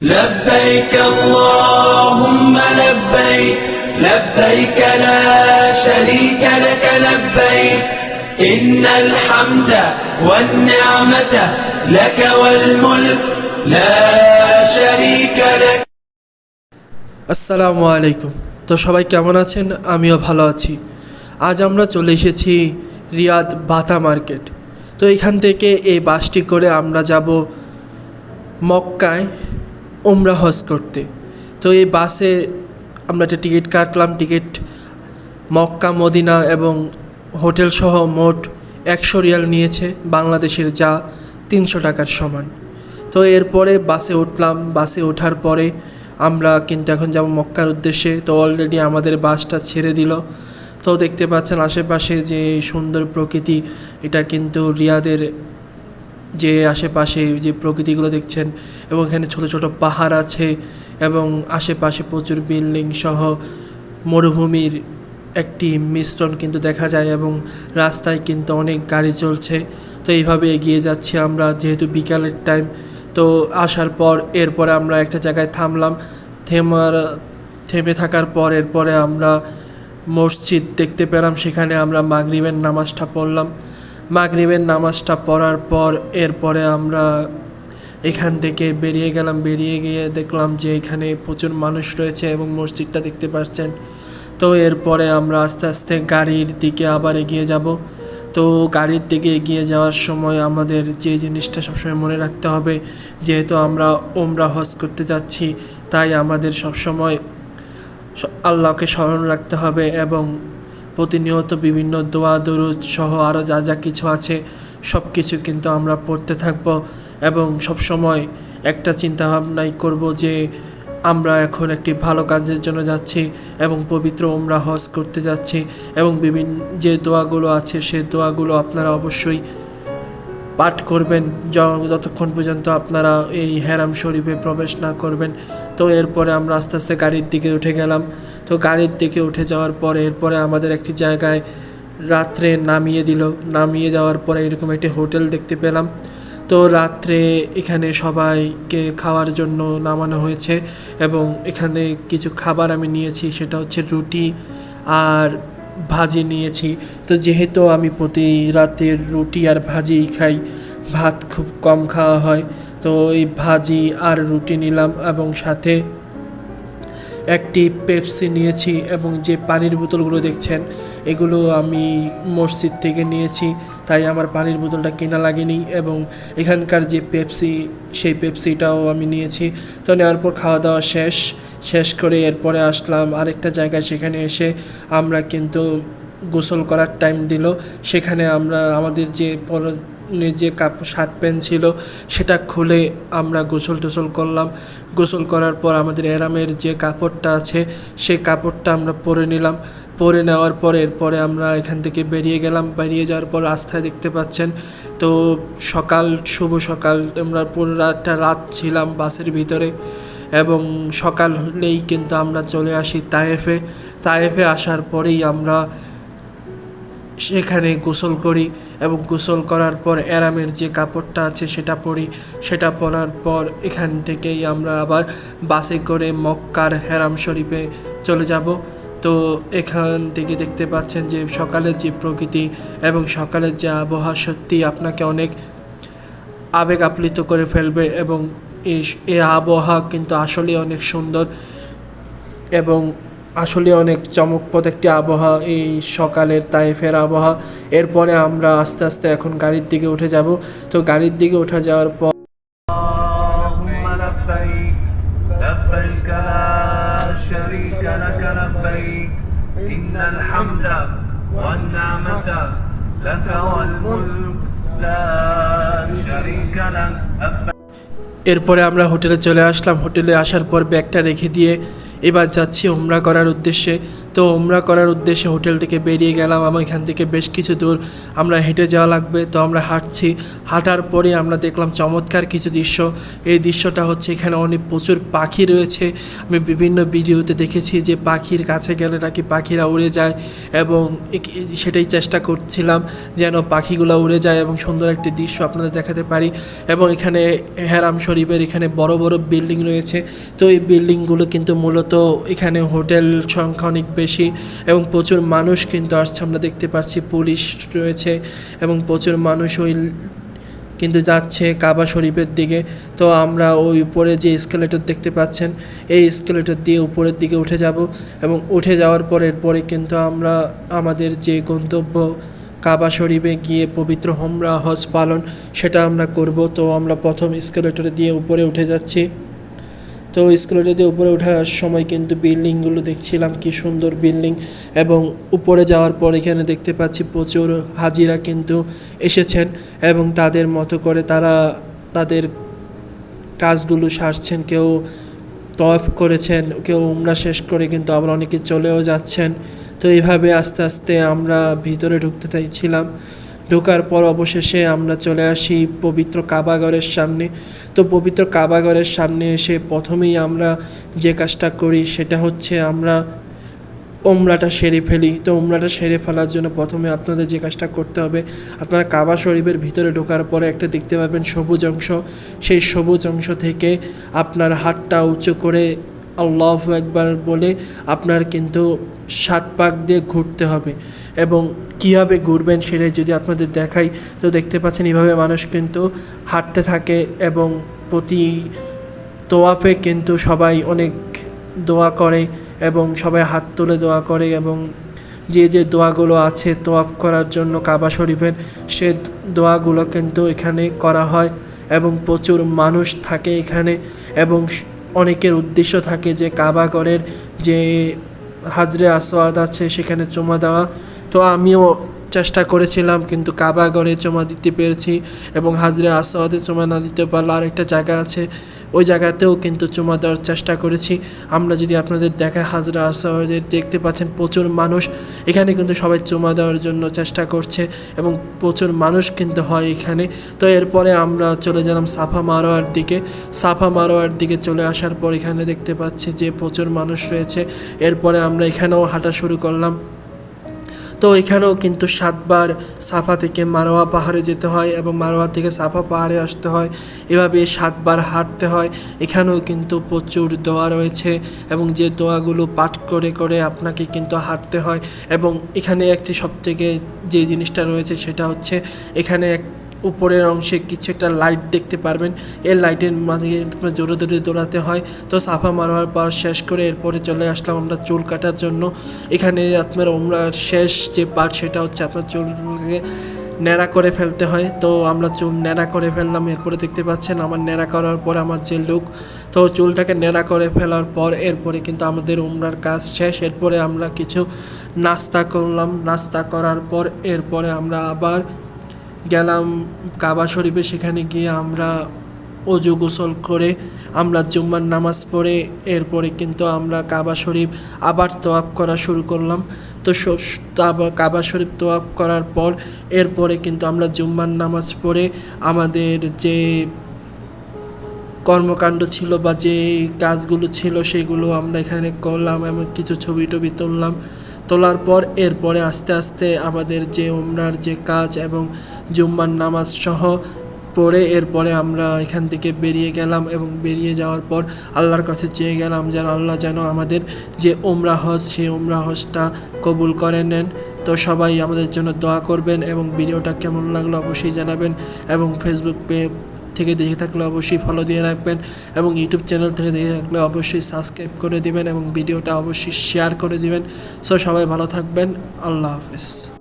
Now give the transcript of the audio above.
لبيك اللهم لبيك لبيك لا شريك لك لبيك إن الحمد والنعمة لك والملك لا شريك لك আসসালামু আলাইকুম তো সবাই কেমন আছেন আমিও ভালো আছি আজ আমরা চলে এসেছি রিয়াদ বাতা মার্কেট তো এখান থেকে এই বাসটি করে আমরা যাব মক্কায় উমরা হজ করতে। তো এই বাসে আমরা একটা টিকিট কাটলাম, টিকিট মক্কা, মদিনা এবং হোটেল সহ মোট একশো রিয়াল নিয়েছে বাংলাদেশের যা তিনশো টাকার সমান। তো এরপরে বাসে উঠলাম। বাসে ওঠার পরে আমরা কিন্তু এখন যাব মক্কার উদ্দেশ্যে। তো অলরেডি আমাদের বাসটা ছেড়ে দিল। তো দেখতে পাচ্ছেন আশেপাশে যে সুন্দর প্রকৃতি, এটা কিন্তু রিয়াদের যে আশেপাশে যে প্রকৃতিগুলো দেখছেন এবং এখানে ছোট ছোট পাহাড় আছে এবং আশেপাশে প্রচুর বিল্ডিং সহ মরুভূমির একটি মিশ্রণ কিন্তু দেখা যায় এবং রাস্তায় কিন্তু অনেক গাড়ি চলছে। তো এইভাবে এগিয়ে যাচ্ছি আমরা যেহেতু বিকালের টাইম তো আসার পর এরপরে আমরা একটা জায়গায় থামলাম। থেমার, থেমে থাকার পর এরপরে আমরা মসজিদ দেখতে পেলাম, সেখানে আমরা মাগরিবের নামাজটা পড়লাম। মাগরিবের নামাজটা পড়ার পর এরপরে আমরা এখান থেকে বেরিয়ে গেলাম। বেরিয়ে গিয়ে দেখলাম যে এখানে প্রচুর মানুষ রয়েছে এবং মসজিদটা দেখতে পাচ্ছেন। তো এরপরে আমরা আস্তে আস্তে গাড়ির দিকে আবার এগিয়ে যাব। তো গাড়ির দিকে এগিয়ে যাওয়ার সময় আমাদের যে জিনিসটা সবসময় মনে রাখতে হবে, যেহেতু আমরা ওমরা হজ করতে যাচ্ছি, তাই আমাদের সবসময় আল্লাহকে স্মরণ রাখতে হবে এবং প্রতিনিয়ত বিভিন্ন দোয়া, দরুদ সহ আরও যা যা কিছু আছে সব কিছু কিন্তু আমরা পড়তে থাকব এবং সবসময় একটা চিন্তাভাবনাই করব যে আমরা এখন একটি ভালো কাজের জন্য যাচ্ছি এবং পবিত্র ওমরা হজ করতে যাচ্ছি এবং বিভিন্ন যে দোয়াগুলো আছে, সে দোয়াগুলো আপনারা অবশ্যই পাঠ করবেন যতক্ষণ পর্যন্ত আপনারা এই হেরাম শরীফে প্রবেশ না করবেন। তো এরপরে আমরা আস্তে আস্তে গাড়ির দিকে উঠে গেলাম। তো গাড়ির দিকে উঠে যাওয়ার পরে এরপরে আমাদের একটি জায়গায় রাত্রে নামিয়ে দিল। নামিয়ে যাওয়ার পরে এরকম একটি হোটেল দেখতে পেলাম। তো রাত্রে এখানে সবাইকে খাওয়ার জন্য নামানো হয়েছে এবং এখানে কিছু খাবার আমি নিয়েছি, সেটা হচ্ছে রুটি আর ভাজি নিয়েছি। তো যেহেতু আমি প্রতি রাতে রুটি আর ভাজিই খাই, ভাত খুব কম খাওয়া হয়, তো এই ভাজি আর রুটি নিলাম এবং সাথে একটি পেপসি নিয়েছি এবং যে পানির বোতলগুলো দেখছেন, এগুলো আমি মসজিদ থেকে নিয়েছি, তাই আমার পানির বোতলটা কেনা লাগেনি এবং এখানকার যে পেপসি, সেই পেপসিটাও আমি নিয়েছি। তো নেওয়ার পর খাওয়া দাওয়া শেষ শেষ করে এরপরে আসলাম আরেকটা জায়গায় সেখানে এসে আমরা কিন্তু গোসল করার টাইম দিল। সেখানে আমরা আমাদের যে যে কাপ, শার্ট, প্যান্ট ছিল, সেটা খুলে আমরা গোসল টোসল করলাম। গোসল করার পর আমাদের এরামের যে কাপড়টা আছে, সেই কাপড়টা আমরা পরে নিলাম। পরে নেওয়ার পর এরপরে আমরা এখান থেকে বেরিয়ে গেলাম। বেরিয়ে যাওয়ার পর রাস্তায় দেখতে পাচ্ছেন, তো সকাল, শুভ সকাল, আমরা পুরো রাতটা রাত ছিলাম বাসের ভিতরে এবং সকাল হলেই কিন্তু আমরা চলে আসি তায়েফে। তায়েফে আসার পরেই আমরা সেখানে গোসল করি। এবং গোসল করার পর এরামের যে কাপড়টা আছে সেটা পরি, সেটা পরার পর এখান থেকেই আমরা আবার বাসে করে মক্কার হেরাম শরীফে চলে যাব। তো এখান থেকে দেখতে পাচ্ছেন যে সকালের যে প্রকৃতি এবং সকালের যে আবহাওয়া সত্যি আপনাকে অনেক আবেগ আপ্লিত করে ফেলবে এবং এই আবহাওয়া কিন্তু আসলে অনেক সুন্দর এবং আসলে অনেক চমকপ্রদ একটি আবহাওয়া এই সকালের তাইফের আবহাওয়া। এরপরে আমরা আস্তে আস্তে এখন গাড়ির দিকে উঠে যাব। তো গাড়ির দিকে উঠে যাওয়ার পর এরপরে আমরা হোটেলে চলে আসলাম। হোটেলে আসার পর ব্যাগটা রেখে দিয়ে এবার যাচ্ছি ওমরা করার উদ্দেশ্যে। তো ওমরা করার উদ্দেশ্যে হোটেল থেকে বেরিয়ে গেলাম, আমার এখান থেকে বেশ কিছু দূর। আমরা হেঁটে যাওয়া লাগবে, তো আমরা হাঁটছি। হাঁটার পরে আমরা দেখলাম চমৎকার কিছু দৃশ্য। এই দৃশ্যটা হচ্ছে এখানে অনেক প্রচুর পাখি রয়েছে। আমি বিভিন্ন ভিডিওতে দেখেছি যে পাখির কাছে গেলে নাকি পাখিরা উড়ে যায় এবং সেটাই চেষ্টা করছিলাম যেন পাখিগুলো উড়ে যায় এবং সুন্দর একটি দৃশ্য আপনাদের দেখাতে পারি। এবং এখানে হেরাম শরীফের এখানে বড় বড় বিল্ডিং রয়েছে। তো এই বিল্ডিংগুলো কিন্তু মূলত এখানে হোটেল সংখ্যা অনেক বেশি এবং প্রচুর মানুষ কিন্তু আসছে। আমরা দেখতে পাচ্ছি পুলিশ রয়েছে এবং প্রচুর মানুষ ওই কিন্তু যাচ্ছে কাবা শরীফের দিকে। তো আমরা ওই উপরে যে স্কেলেটর দেখতে পাচ্ছেন, এই স্কেলেটর দিয়ে উপরের দিকে উঠে যাব এবং উঠে যাওয়ার পর এরপরে কিন্তু আমরা আমাদের যে গন্তব্য কাবা শরীফে গিয়ে পবিত্র হোমরা হজ পালন, সেটা আমরা করব। তো আমরা প্রথম স্কেলেটর দিয়ে উপরে উঠে যাচ্ছি। তো স্কেলেটর দিয়ে উপরে ওঠার সময় কিন্তু বিল্ডিংগুলো দেখছিলাম, কি সুন্দর বিল্ডিং এবং উপরে যাওয়ার পর এখানে দেখতে পাচ্ছি প্রচুর হাজিরা কিন্তু এসেছেন এবং তাদের মতো করে তারা তাদের কাজগুলো সারছেন, কেউ তফ করেছেন, কেউ উমরা শেষ করে কিন্তু আবার অনেকে চলেও যাচ্ছেন। তো এইভাবে আস্তে আস্তে আমরা ভিতরে ঢুকতে চাইছিলাম। ঢোকার পর অবশেষে আমরা চলে আসি পবিত্র কাবাগরের সামনে। তো পবিত্র কাবাগরের সামনে এসে প্রথমেই আমরা যে কাজটা করি সেটা হচ্ছে আমরা ওমরাটা সেরে ফেলি। তো ওমরাটা সেরে ফেলার জন্য প্রথমে আপনাদের যে কাজটা করতে হবে, আপনারা কাবা শরীফের ভিতরে ঢোকার পরে একটা দেখতে পাবেন সবুজ অংশ। সেই সবুজ অংশ থেকে আপনার হাতটা উঁচু করে আল্লাহ একবার বলে আপনার কিন্তু সাত পাক দিয়ে ঘুরতে হবে এবং কীভাবে ঘুরবেন সেটাই যদি আপনাদের দেখাই, তো দেখতে পাচ্ছেন এইভাবে মানুষ কিন্তু হাঁটতে থাকে এবং প্রতি তোয়াফে কিন্তু সবাই অনেক দোয়া করে এবং সবাই হাত তুলে দোয়া করে এবং যে যে দোয়াগুলো আছে তোয়াফ করার জন্য কাবা শরীফের, সে দোয়াগুলো কিন্তু এখানে করা হয় এবং প্রচুর মানুষ থাকে এখানে এবং অনেকের উদ্দেশ্য থাকে যে কাবা কাবাগরের যে হাজরে আসওয়াদ আছে সেখানে চুমা দেওয়া। তো আমিও চেষ্টা করেছিলাম, কিন্তু কাবাগরে জমা দিতে পেরেছি এবং হাজরে আসওয়াদে জমা না দিতে পারলে আরেকটা জায়গা আছে, ওই জায়গাতেও কিন্তু চুমা দেওয়ার চেষ্টা করেছি। আমরা যদি আপনাদের দেখায় হাজরা আসওয়াদের দেখতে পাচ্ছেন প্রচুর মানুষ, এখানে কিন্তু সবাই চুমা দেওয়ার জন্য চেষ্টা করছে এবং প্রচুর মানুষ কিন্তু হয় এখানে। তো এরপরে আমরা চলে গেলাম সাফা মারোয়ার দিকে। সাফা মারোয়ার দিকে চলে আসার পর এখানে দেখতে পাচ্ছি যে প্রচুর মানুষ রয়েছে। এরপরে আমরা এখানেও হাঁটা শুরু করলাম। তো এখানেও কিন্তু সাতবার সাফা থেকে মারোয়া পাহাড়ে যেতে হয় এবং মারোয়া থেকে সাফা পাহাড়ে আসতে হয়। এভাবে সাতবার হাঁটতে হয়। এখানেও কিন্তু প্রচুর দোয়া রয়েছে এবং যে দোয়াগুলো পাঠ করে করে আপনাকে কিন্তু হাঁটতে হয় এবং এখানে একটি সবথেকে যে জিনিসটা রয়েছে সেটা হচ্ছে এখানে এক উপরের অংশে কিছু একটা লাইট দেখতে পারবেন। এর লাইটের আপনার জোরে জোরে দৌড়াতে হয়। তো সাফা মারোয়ার পর শেষ করে এরপরে চলে আসলাম আমরা চুল কাটার জন্য। এখানে আপনার ওমরার শেষ যে পার্ট সেটা হচ্ছে আপনার চুলকে ন্যাড়া করে ফেলতে হয়। তো আমরা চুল ন্যাড়া করে ফেললাম। এরপরে দেখতে পাচ্ছেন আমার ন্যাড়া করার পর আমার যে লুক তো চুলটাকে ন্যাড়া করে ফেলার পর এরপরে কিন্তু আমাদের উমরার কাজ শেষ। এরপরে আমরা কিছু নাস্তা করলাম। নাস্তা করার পর এরপরে আমরা আবার গেলাম কাবা শরীফে, সেখানে গিয়ে আমরা অজু গোসল করে, আমরা জুম্মার নামাজ পড়ে, এরপরে কিন্তু আমরা কাবা শরীফ আবার তোয়াপ করা শুরু করলাম। তো কাবা শরীফ তোয়াপ করার পর, এরপরে কিন্তু আমরা জুম্মার নামাজ পড়ে, আমাদের যে কর্মকাণ্ড ছিল বা যে কাজগুলো ছিল, সেগুলো আমরা এখানে করলাম এবং কিছু ছবি টবি তুললাম। তোলার পর এরপরে আস্তে আস্তে আমাদের যে উমরার যে কাজ এবং জুম্মার নামাজ সহ পড়ে এরপরে আমরা এখান থেকে বেরিয়ে গেলাম এবং বেরিয়ে যাওয়ার পর আল্লাহর কাছে চেয়ে গেলাম যেন আল্লাহ যেন আমাদের যে ওমরা হজ, সেই ওমরা হজটা কবুল করে নেন। তো সবাই আমাদের জন্য দোয়া করবেন এবং ভিডিওটা কেমন লাগল অবশ্যই জানাবেন এবং ফেসবুক পে থেকে দেখে থাকলে অবশ্যই ফলো দিয়ে রাখবেন এবং ইউটিউব চ্যানেল থেকে দেখে থাকলে অবশ্যই সাবস্ক্রাইব করে দিবেন এবং ভিডিওটা অবশ্যই শেয়ার করে দিবেন। সো সবাই ভালো থাকবেন। আল্লাহ হাফেজ।